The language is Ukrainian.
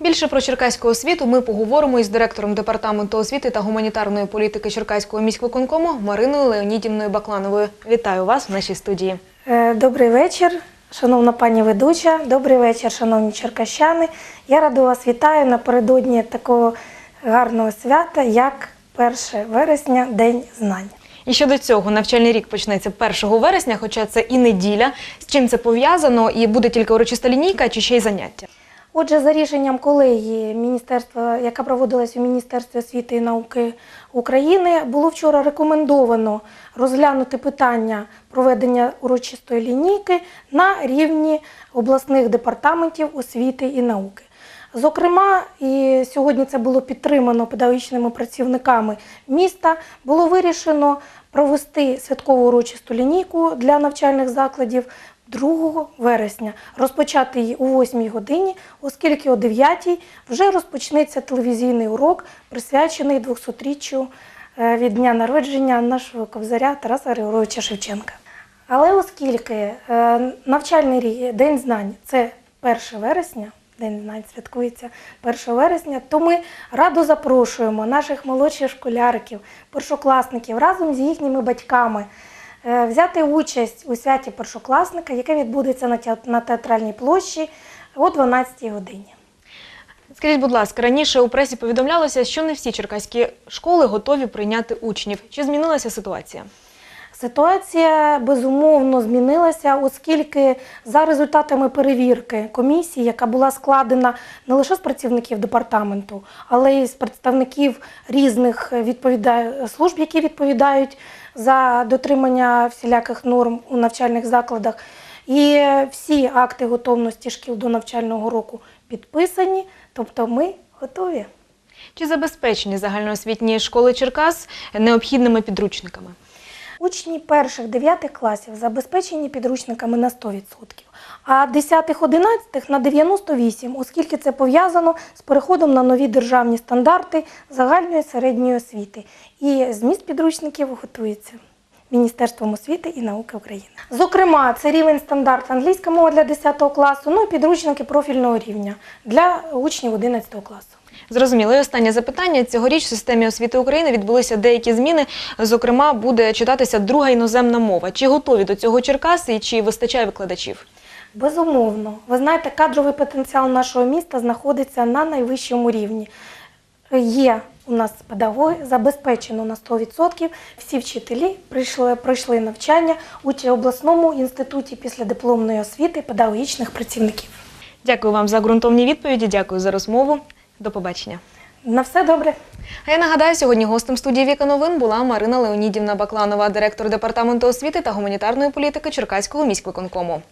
Більше про черкаську освіту ми поговоримо із директором департаменту освіти та гуманітарної політики Черкаського міськвиконкому Мариною Леонідівною Баклановою. Вітаю вас в нашій студії. Е, Добрий вечір, шановна пані ведуча. Добрий вечір, шановні черкащани. Я радо вас вітаю напередодні такого гарного свята, як 1 вересня, День знань. І щодо цього, навчальний рік почнеться 1 вересня, хоча це і неділя. З чим це пов'язано? І буде тільки урочиста лінійка чи ще й заняття? Отже, за рішенням колегії міністерства, яка проводилась у Міністерстві освіти і науки України, було вчора рекомендовано розглянути питання проведення урочистої лінійки на рівні обласних департаментів освіти і науки. Зокрема, і сьогодні це було підтримано педагогічними працівниками міста. Було вирішено провести святкову урочисту лінійку для навчальних закладів 2 вересня, розпочати її о 8 годині, оскільки о 9 вже розпочнеться телевізійний урок, присвячений 200-річчю е, від дня народження нашого кобзаря Тараса Григоровича Шевченка. Але оскільки е, навчальний рік День знань це 1 вересня, День знань святкується 1 вересня, то ми радо запрошуємо наших молодших школяриків, першокласників разом з їхніми батьками взяти участь у святі першокласника, яке відбудеться на теа- театральній площі о 12 годині. Скажіть, будь ласка, раніше у пресі повідомлялося, що не всі черкаські школи готові прийняти учнів. Чи змінилася ситуація? Ситуація безумовно змінилася, оскільки за результатами перевірки комісії, яка була складена не лише з працівників департаменту, але й з представників різних відповіда- служб, які відповідають за дотримання всіляких норм у навчальних закладах. І всі акти готовності шкіл до навчального року підписані, тобто ми готові. Чи забезпечені загальноосвітні школи Черкас необхідними підручниками? Учні перших 9 класів забезпечені підручниками на 100%, а 10-11 на 98%, оскільки це пов'язано з переходом на нові державні стандарти загальної середньої освіти. І зміст підручників готується Міністерством освіти і науки України. Зокрема, це рівень стандарт англійська мова для 10 класу, ну і підручники профільного рівня для учнів 11 класу. Зрозуміло. І останнє запитання. Цьогоріч в системі освіти України відбулися деякі зміни. Зокрема, буде читатися друга іноземна мова. Чи готові до цього Черкаси і чи вистачає викладачів? Безумовно, ви знаєте, кадровий потенціал нашого міста знаходиться на найвищому рівні. Є у нас педагоги, забезпечено на 100%. Всі вчителі прийшли, пройшли навчання у обласному інституті післядипломної освіти педагогічних працівників. Дякую вам за ґрунтовні відповіді. Дякую за розмову. До побачення. На все добре. А я нагадаю, сьогодні гостем студії Віка новин була Марина Леонідівна Бакланова, директор департаменту освіти та гуманітарної політики Черкаського міськвиконкому.